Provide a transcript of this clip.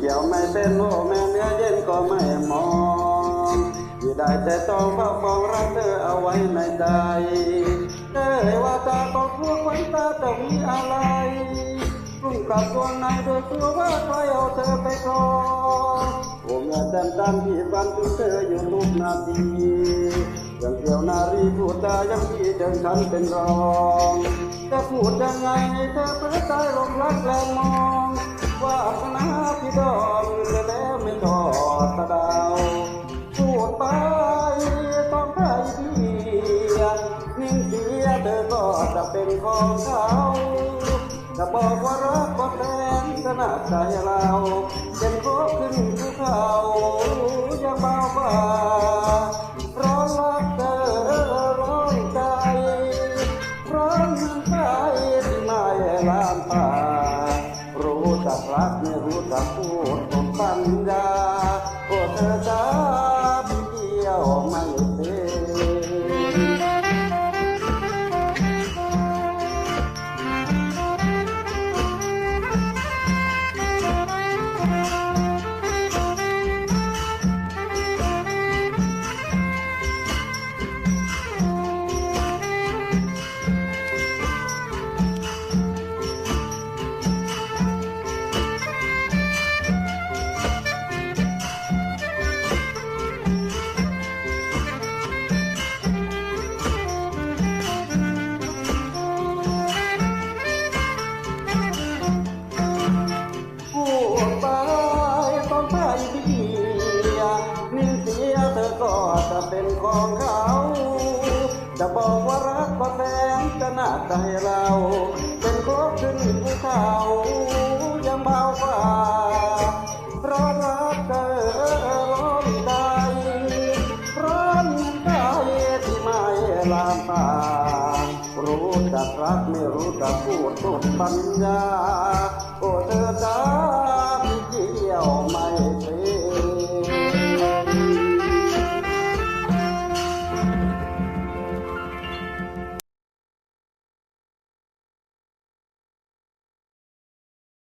เป็นโอ้แม่เนื้อเย็นก็ไม่มองที่ได้แต่ต้องเฝ้ามองรักเธอเอาไว้ในใจเอ้ยว่าตาก็พวกวันตาจะมีอะไรกลุ่มกับตัวในโดยตัวว่าใครเอาเธอไปครองโอ้แม่เต็มตามที่บันทึกเธออยู่ทุกนาทีย่างเดียวนารีพูดจายังพี่เดินฉันเป็นรองจะพูดยังไงให้เธอเปิด ดสะดาวพูดไปต้องใครพี่นิ่งเสียเธอก็จะเป็นของเขาจะบอกว่ารักก็แทนขนาดใจเรา รักรักไม่รู้จักพูดตนปัญญาโอ้เธอจ้า เป็นของเขา จะบอกว่ารักก็แทนจะหน้าใจเรา เป็นครบขึ้นภูเขายังเบากว่าเพราะรักเธอร้องใจร้อนใจที่ไม่ลามตารู้จักรักไม่รู้จักพูดสุดปัญญาโอ้เธอจ้า